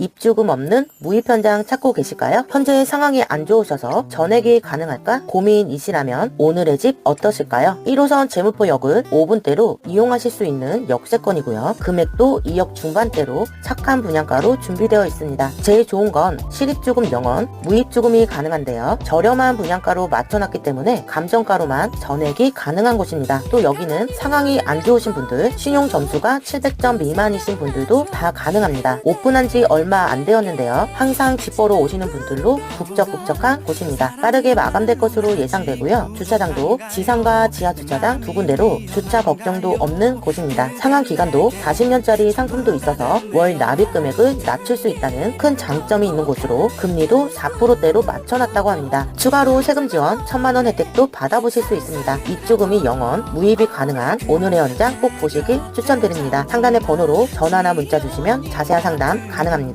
입주금 없는 무입 현장 찾고 계실까요? 현재 상황이 안 좋으셔서 전액이 가능할까 고민이시라면 오늘의 집 어떠실까요? 1호선 재무포역은 5분대로 이용하실 수 있는 역세권이고요. 금액도 2억 중반대로 착한 분양가로 준비되어 있습니다. 제일 좋은 건 실입주금 0원, 무입주금이 가능한데요. 저렴한 분양가로 맞춰놨기 때문에 감정가로만 전액이 가능한 곳입니다. 또 여기는 상황이 안 좋으신 분들, 신용 점수가 700점 미만이신 분들도 다 가능합니다. 오픈한 지 얼마 안 되었는데요. 항상 집 보러 오시는 분들로 북적북적한 곳입니다. 빠르게 마감될 것으로 예상되고요. 주차장도 지상과 지하 주차장 두 군데로 주차 걱정도 없는 곳입니다. 상환 기간도 40년짜리 상품도 있어서 월 납입 금액을 낮출 수 있다는 큰 장점이 있는 곳으로 금리도 4%대로 맞춰놨다고 합니다. 추가로 세금 지원 1천만 원 혜택도 받아보실 수 있습니다. 입주금이 0원, 무입이 가능한 오늘의 현장 꼭 보시길 추천드립니다. 상단의 번호로 전화나 문자 주시면 자세한 상담 가능합니다.